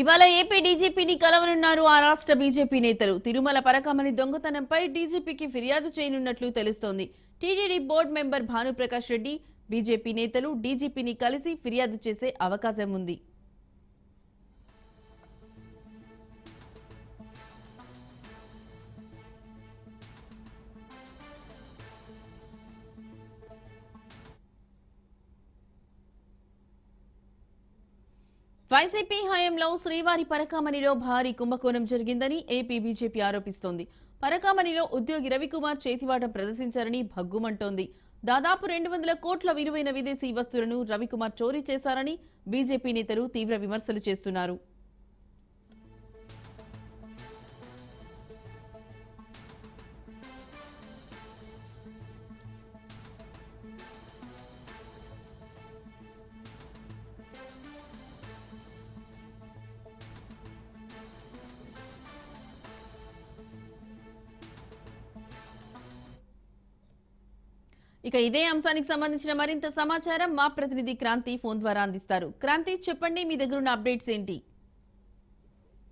ఇవాళ ఏపీ డీజీపీని కలవనున్నారు ఆ రాష్ట్ర బీజేపీ నేతలు. తిరుమల పరకామణి దొంగతనంపై డీజీపీకి ఫిర్యాదు చేయనున్నట్లు తెలుస్తోంది. TTD board member Bhanuprakash Reddy BJP నేతలు డీజీపీని కలిసి ఫిర్యాదు చేసే అవకాశం ఉంది. వైసీపీ హయాంలో శ్రీవారి పరకామణిలో భారీ కుంభకోణం జరిగిందని ఏపీ బీజేపీ ఆరోపిస్తోంది. పరకామణిలో ఉద్యోగి రవికుమార్ చేతివాటం ప్రదర్శించారని భగ్గుమంటోంది. దాదాపు రెండు వందల కోట్ల విలువైన విదేశీ వస్తువులను రవికుమార్ చోరీ చేశారని బీజేపీ నేతలు తీవ్ర విమర్శలు చేస్తున్నారు. ఇక ఇదే అంశానికి సంబంధించిన మరింత సమాచారం మా ప్రతినిధి క్రాంతి ఫోన్ ద్వారా అందిస్తారు. క్రాంతి చెప్పండి మీ దగ్గర ఉన్న అప్డేట్స్ ఏంటి?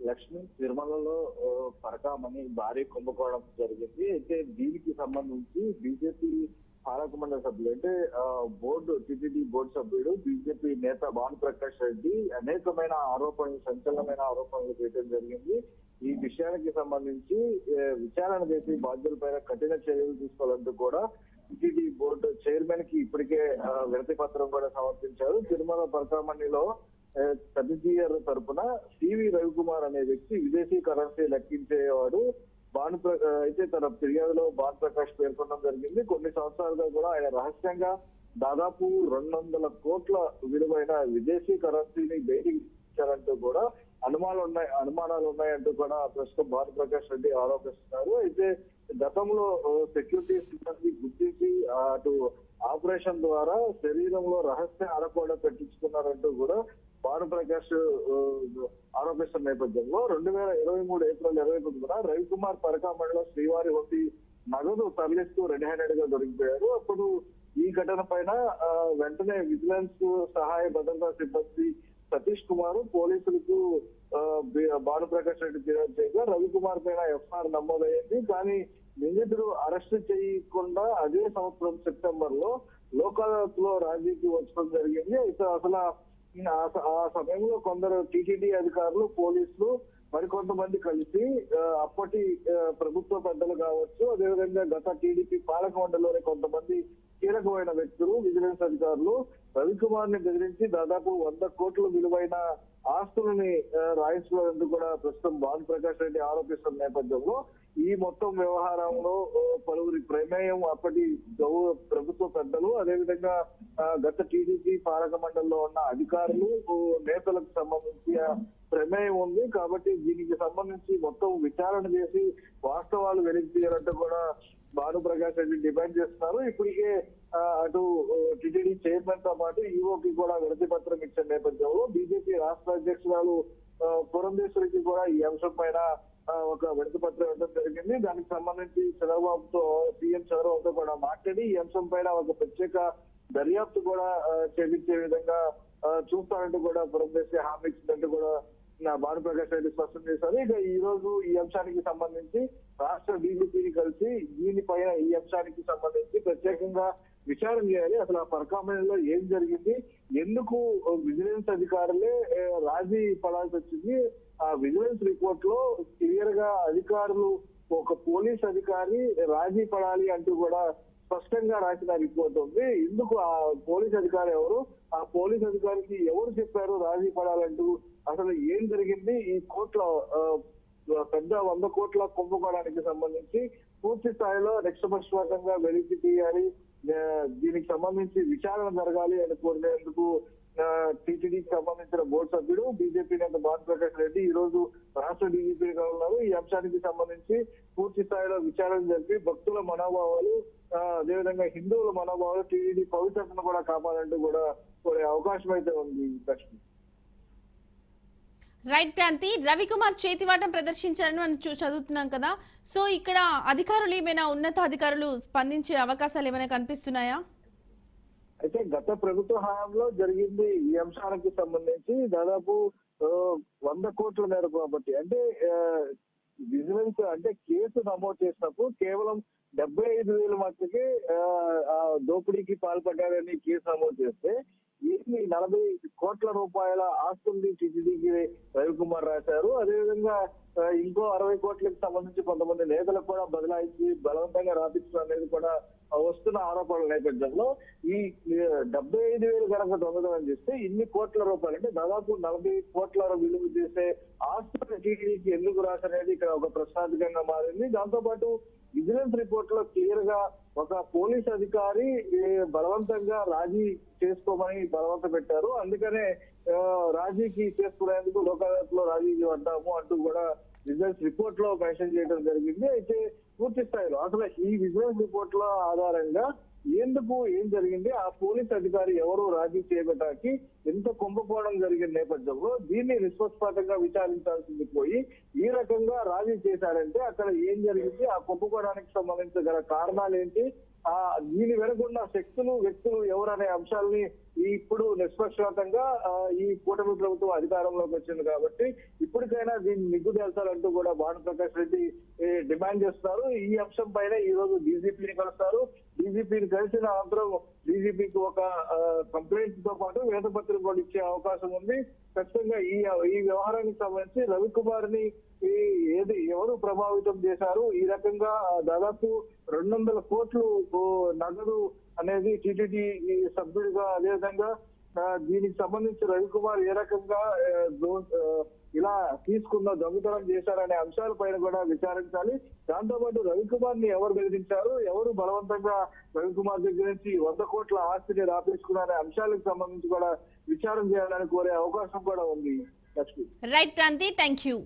లక్ష్మి తిరుమలలో పరకామని పరకామణి భారీ కుంభకోణం జరిగింది. అయితే దీనికి సంబంధించి బీజేపీ పాలక మండలి సభ్యులు అంటే బోర్డు టీటీడీ బోర్డు సభ్యుడు బీజేపీ నేత భానుప్రకాష్ రెడ్డి అనేకమైన ఆరోపణలు సంచలనమైన ఆరోపణలు చేయడం జరిగింది. ఈ విషయానికి సంబంధించి విచారణ చేసి బాధ్యులపైన కఠిన చర్యలు తీసుకోవాలంటూ కూడా టిటిడి బోర్డు చైర్మన్కి ఇప్పటికే ఆ, వినతి పత్రం కూడా సమర్పించారు. తిరుమల పరకామణిలో తదితీయర్ తరపున సివి రవికుమార్ అనే వ్యక్తి విదేశీ కరెన్సీ లెక్కించేవాడు. భాను అయితే తన ఫిర్యాదులో భాను ప్రకాష్ పేర్కొనడం జరిగింది. కొన్ని సంవత్సరాలుగా కూడా ఆయన రహస్యంగా దాదాపు రెండు వందల కోట్ల విలువైన విదేశీ కరెన్సీని బయటికి ఇచ్చారంటూ కూడా అనుమానాలు ఉన్నాయి అనుమానాలు ఉన్నాయంటూ కూడా ప్రస్తుతం భారత ప్రకాష్ రెడ్డి ఆరోపిస్తున్నారు. అయితే గతంలో సెక్యూరిటీ సిబ్బంది గుర్తించి అటు ఆపరేషన్ ద్వారా శరీరంలో రహస్య అరకోడ పెట్టించుకున్నారంటూ కూడా భానుప్రకాష్ ఆరోపిస్తున్న నేపథ్యంలో రెండు వేల ఇరవై మూడు ఏప్రిల్ ఇరవై తొమ్మిదిన రవికుమార్ పరకామణిలో శ్రీవారి వంటి నగదు తరలిస్తూ రెడీ హ్యాండెడ్గా దొరికిపోయారు. అప్పుడు ఈ ఘటన పైన వెంటనే విజిలెన్స్ సహాయ భద్రతా సిబ్బంది సతీష్ కుమార్ పోలీసులకు భానుప్రకాష్ రెడ్డి ఫిర్యాదు చేయగా రవికుమార్ పైన ఎఫ్ఐఆర్ నమోదైంది కానీ నిందితుడు అరెస్ట్ చేయకుండా అదే సంవత్సరం సెప్టెంబర్లో లోకాదాలత్లో రాజీకి వచ్చడం జరిగింది. అయితే అసలు ఆ ఆ సమయంలో కొందరు టీటీడీ అధికారులు పోలీసులు మరికొంతమంది కలిసి అప్పటి ప్రభుత్వ పెద్దలు కావచ్చు అదేవిధంగా గత టీడీపీ పాలక మండలిలోని కొంతమంది కీలకమైన వ్యక్తులు విజిలెన్స్ అధికారులు రవికుమార్ని బెదిరించి దాదాపు వంద కోట్ల విలువైన ఆస్తులని ఆ, రాయించుకున్నందుకు కూడా ప్రస్తుతం భాను ప్రకాష్ రెడ్డి ఆరోపిస్తున్న నేపథ్యంలో ఈ మొత్తం వ్యవహారంలో పలువురి ప్రమేయం అప్పటి గౌ- ప్రభుత్వ పెద్దలు అదేవిధంగా గత టీడీపీ పాలక మండలిలో ఉన్న అధికారులు నేతలకు సంబంధించిన ప్రమేయం ఉంది. కాబట్టి దీనికి సంబంధించి మొత్తం విచారణ చేసి వాస్తవాలు వెలికి తీయాలంటూ కూడా భానుప్రకాష్ రెడ్డి డిమాండ్ చేస్తున్నారు. ఇప్పటికే అటు టిటిడి చైర్మన్తో పాటు ఈఓకి కూడా వినతి పత్రం ఇచ్చిన నేపథ్యంలో బీజేపీ రాష్ట్ర అధ్యక్షురాలు పురంధేశ్వరికి కూడా ఈ అంశం పైన ఒక విడత పత్రం ఇవ్వడం జరిగింది. దానికి సంబంధించి చంద్రబాబుతో సీఎం చంద్రబాబుతో కూడా మాట్లాడి ఈ అంశం పైన ఒక ప్రత్యేక దర్యాప్తు కూడా చేపించే విధంగా చూస్తానంటూ కూడా పురంధేశ్వరి హామీ ఇచ్చిందంటూ కూడా భానుప్రకాష్ రెడ్డి స్పష్టం చేశారు. ఇక ఈ రోజు ఈ అంశానికి సంబంధించి రాష్ట్ర డీజీపీని కలిసి దీనిపైన ఈ అంశానికి సంబంధించి ప్రత్యేకంగా విచారం చేయాలి. అసలు ఆ పరకామణిలో ఏం జరిగింది? ఎందుకు విజిలెన్స్ అధికారులే రాజీ పడాల్సి వచ్చింది? ఆ విజిలెన్స్ రిపోర్ట్లో క్లియర్గా అధికారులు ఒక పోలీస్ అధికారి రాజీ పడాలి అంటూ కూడా స్పష్టంగా రాసిన రిపోర్ట్ ఉంది. ఎందుకు ఆ పోలీస్ అధికారి ఎవరు? ఆ పోలీస్ అధికారికి ఎవరు చెప్పారు రాజీ పడాలంటూ? అసలు ఏం జరిగింది? ఈ కోర్టులో పెద్ద వంద కోట్ల కుంభకోణానికి సంబంధించి పూర్తి స్థాయిలో నిష్పక్షపాతంగా వెలికి తీయాలి. దీనికి సంబంధించి విచారణ జరగాలి అని కోరినందుకు టీటీడీకి సంబంధించిన బోర్డు సభ్యుడు బీజేపీ నేత భాను ప్రకాష్ రెడ్డి ఈ రోజు రాష్ట్ర డీజీపీగా ఉన్నారు. ఈ అంశానికి సంబంధించి పూర్తి స్థాయిలో విచారణ జరిపి భక్తుల మనోభావాలు అదేవిధంగా హిందువుల మనోభావాలు టీటీడీ పవిత్రతను కూడా కాపాడంటూ కూడా కోరే అవకాశం అయితే ఉంది లక్ష్మి రైట్ క్రాంతి రవికుమార్ చేతివాటం ప్రదర్శించారని మనం చూ- చదువుతున్నాం కదా. సో ఇక్కడ అధికారులు ఏమైనా ఉన్నత అధికారులు స్పందించే అవకాశాలు ఏమైనా కనిపిస్తున్నాయా? అయితే గత ప్రభుత్వ హయాంలో జరిగింది ఈ అంశానికి సంబంధించి దాదాపు వంద కోట్ల మేరకు కాబట్టి. అంటే విజిలెన్స్ అంటే కేసు నమోదు చేసినప్పుడు కేవలం డెబ్బై ఐదు వేలు మట్టుకే ఆ దోపిడీకి పాల్పడ్డారని కేసు నమోదు చేస్తే ఈ నలభై కోట్ల రూపాయల ఆస్తుంది టీటీడీకి రవికుమార్ రాశారు. అదేవిధంగా ఇంకో అరవై కోట్లకు సంబంధించి కొంతమంది నేతలకు కూడా బదలాయించి బలవంతంగా రాపించడం అనేది కూడా వస్తున్న ఆరోపణల నేపథ్యంలో ఈ డెబ్బై ఐదు వేలు కనుక దొంగతనం చేస్తే ఇన్ని కోట్ల రూపాయలు అంటే దాదాపు నలభై కోట్ల విలువ చేసే ఆస్తులు టీటీడీకి ఎందుకు రాసనేది ఇక్కడ ఒక ప్రశ్నార్థకంగా మారింది. దాంతో పాటు విజిలెన్స్ రిపోర్ట్లో క్లియర్గా ఒక పోలీస్ అధికారి బలవంతంగా రాజీ చేసుకోమని బలవంత పెట్టారు. అందుకనే రాజీకి చేసుకునేందుకు లోకాదాలతలో రాజీ అంటాము అంటూ కూడా విజిలెన్స్ రిపోర్ట్లో మెన్షన్ చేయడం జరిగింది. అయితే పూర్తి స్థాయిలో అసలు ఈ విజిలెన్స్ రిపోర్ట్లో ఆధారంగా ఎందుకు ఏం జరిగింది? ఆ పోలీస్ అధికారి ఎవరు రాజీ చేయబెట్టాకి ఎంత కుంభకోణం జరిగిన నేపథ్యంలో దీన్ని నిష్పక్షపాతంగా విచారించాల్సింది పోయి ఈ రకంగా రాజీ చేశారంటే అక్కడ ఏం జరిగింది? ఆ కుంభకోణానికి సంబంధించిన గల కారణాలు ఏంటి? ఆ దీని వెనుకున్న శక్తులు వ్యక్తులు ఎవరనే అంశాలని ఇప్పుడు నిష్పక్షపాతంగా ఈ కూటమి ప్రభుత్వం అధికారంలోకి వచ్చింది కాబట్టి ఇప్పటికైనా దీన్ని నిగ్గు తేల్చాలంటూ కూడా భానుప్రకాష్ రెడ్డి డిమాండ్ చేస్తున్నారు. ఈ అంశం పైన ఈ రోజు డీజీపీని కలుస్తారు. డీజీపీని కలిసిన అనంతరం డీజీపీకి ఒక కంప్లైంట్తో పాటు వేదపత్రిక కూడా ఇచ్చే అవకాశం ఉంది. ఖచ్చితంగా ఈ ఈ వ్యవహారానికి సంబంధించి రవికుమార్ని ఈ ఏది ఎవరు ప్రభావితం చేశారు? ఈ రకంగా దాదాపు రెండు వందల కోట్లు నగదు అనేది టీటీడీ సభ్యుడిగా అదేవిధంగా దీనికి సంబంధించి రవికుమార్ ఏ రకంగా ఇలా తీసుకున్న దొంగతనం చేశారనే అంశాల పైన కూడా విచారించాలి. దాంతో పాటు రవికుమార్ని ఎవరు బెదిరించారు? ఎవరు బలవంతంగా రవికుమార్ దగ్గర నుంచి వంద కోట్ల ఆస్తిని రాపించుకున్నారనే అంశాలకు సంబంధించి కూడా విచారం చేయాలని కోరే అవకాశం కూడా ఉంది. Lakshmi. Right Kranthi. Thank you